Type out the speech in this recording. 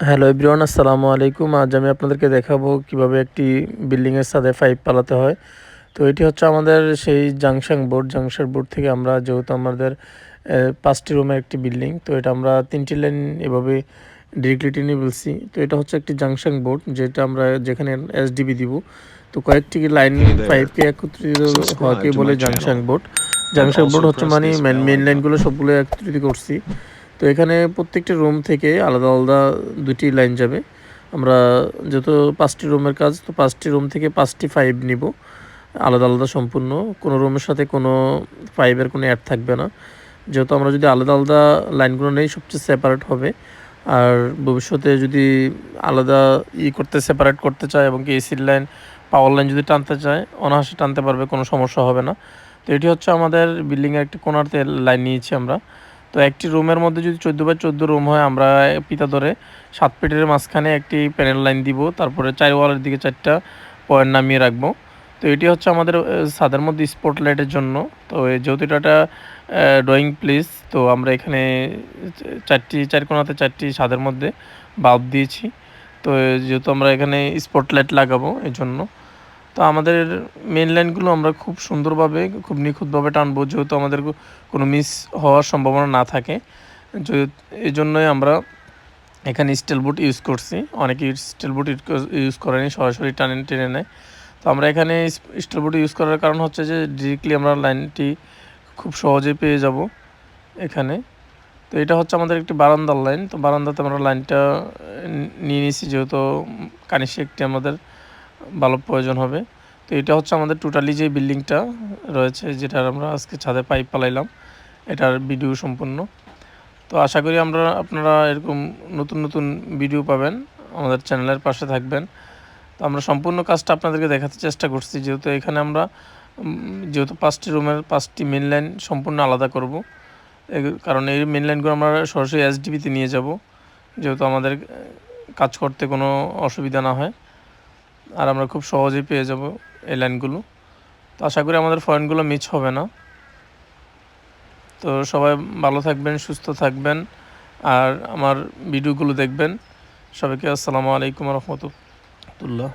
Hello everyone আসসালামু আলাইকুম। আজ আমি আপনাদেরকে দেখাবো কীভাবে একটি বিল্ডিংয়ের সাথে পাইপ পালাতে হয়। তো এটি হচ্ছে আমাদের সেই জাংশন বোর্ড। জাংশন বোর্ড থেকে আমরা যেহেতু আমাদের পাঁচটি রুমের একটি বিল্ডিং তো এটা আমরা তিনটি লাইন এভাবে ডিরেক্টলি টেনে বলছি তো এটা হচ্ছে একটি জাংশন বোর্ড যেটা আমরা যেখানে এসডিবি দিব। তো কয়েকটি লাইন পাইপকে একত্রিত হওয়াকে বলে জাংশন বোর্ড। জাংশন বোর্ড হচ্ছে মানে মেন মেন লাইনগুলো সবগুলো একত্রিত করছি। তো এখানে প্রত্যেকটি রুম থেকে আলাদা আলাদা দুটি লাইন যাবে। আমরা যেহেতু পাঁচটি রুমের কাজ, তো পাঁচটি রুম থেকে পাঁচটি ফাইভ নিব। আলাদা আলাদা সম্পূর্ণ। কোনো রুমের সাথে কোনো ফাইভের কোনো অ্যাড থাকবে না। যেহেতু আমরা যদি আলাদা আলাদা লাইনগুলো নেই, সবচেয়ে সেপারেট হবে। আর ভবিষ্যতে যদি আলাদা ই করতে সেপারেট করতে চায় এবং কি এসির লাইন পাওয়ার লাইন যদি টানতে চায়, অনায়াসে টানতে পারবে, কোনো সমস্যা হবে না। তো এটি হচ্ছে আমাদের বিল্ডিংয়ের একটি কোনারতে লাইন নিয়েছি আমরা। তো একটি রুমের মধ্যে যদি চোদ্দ বাই চোদ্দ রুম হয়, আমরা পিতা ধরে সাত ফিটের মাঝখানে একটি প্যানেল লাইন দিব। তারপরে চার ওয়ালের দিকে চারটা পয়েন্ট নামিয়ে রাখব। তো এটি হচ্ছে আমাদের সাদের মধ্যে স্পট লাইটের জন্য। তো যেহেতু এটা একটা ড্রয়িং প্লেস তো আমরা এখানে চারটি, চার কোনাতে চারটি সাদের মধ্যে বাল্ব দিয়েছি। তো যেহেতু আমরা এখানে স্পট লাইট লাগাবো এই জন্য তো আমাদের মেন লাইনগুলো আমরা খুব সুন্দরভাবে, খুব নিখুঁতভাবে টানবো, যেহেতু আমাদের কোনো মিস হওয়ার সম্ভাবনা না থাকে। এই জন্যই আমরা এখানে স্টিল বুট ইউজ করছি। অনেকে স্টিল বুট ইউজ করেনি, সরাসরি টানে টেনে নেয়। তো আমরা এখানে স্টিল বুট ইউজ করার কারণ হচ্ছে যে ডিরেক্টলি আমরা লাইনটি খুব সহজেই পেয়ে যাব এখানে। তো এটা হচ্ছে আমাদের একটি বারান্দার লাইন তো বারান্দাতে আমরা লাইনটা নিয়ে নিয়েছি, যেহেতু কানিসে একটি আমাদের বাল্ব প্রয়োজন হবে। তো এটা হচ্ছে আমাদের টোটালি যে বিল্ডিংটা রয়েছে, যেটার আমরা আজকে ছাদে পাইপ পালাইলাম এটার ভিডিও সম্পূর্ণ। তো আশা করি আমরা, আপনারা এরকম নতুন নতুন ভিডিও পাবেন, আমাদের চ্যানেলের পাশে থাকবেন। তো আমরা সম্পূর্ণ কাজটা আপনাদেরকে দেখাতে চেষ্টা করছি, যেহেতু এখানে আমরা যেহেতু পাঁচটি রুমের পাঁচটি মেন লাইন সম্পূর্ণ আলাদা করব। কারণ এই মেন লাইনগুলো আমরা সরাসরি এসডিবিতে নিয়ে যাব, যেহেতু আমাদের কাজ করতে কোনো অসুবিধা না হয়। আর আমরা খুব সহজেই পেয়ে যাব এই লাইনগুলো তো আশা করি আমাদের পয়েন্টগুলো মিস হবে না। তো সবাই ভালো থাকবেন, সুস্থ থাকবেন, আর আমার ভিডিওগুলো দেখবেন। সবাইকে আসসালামু আলাইকুম রহমতুল্লাহ।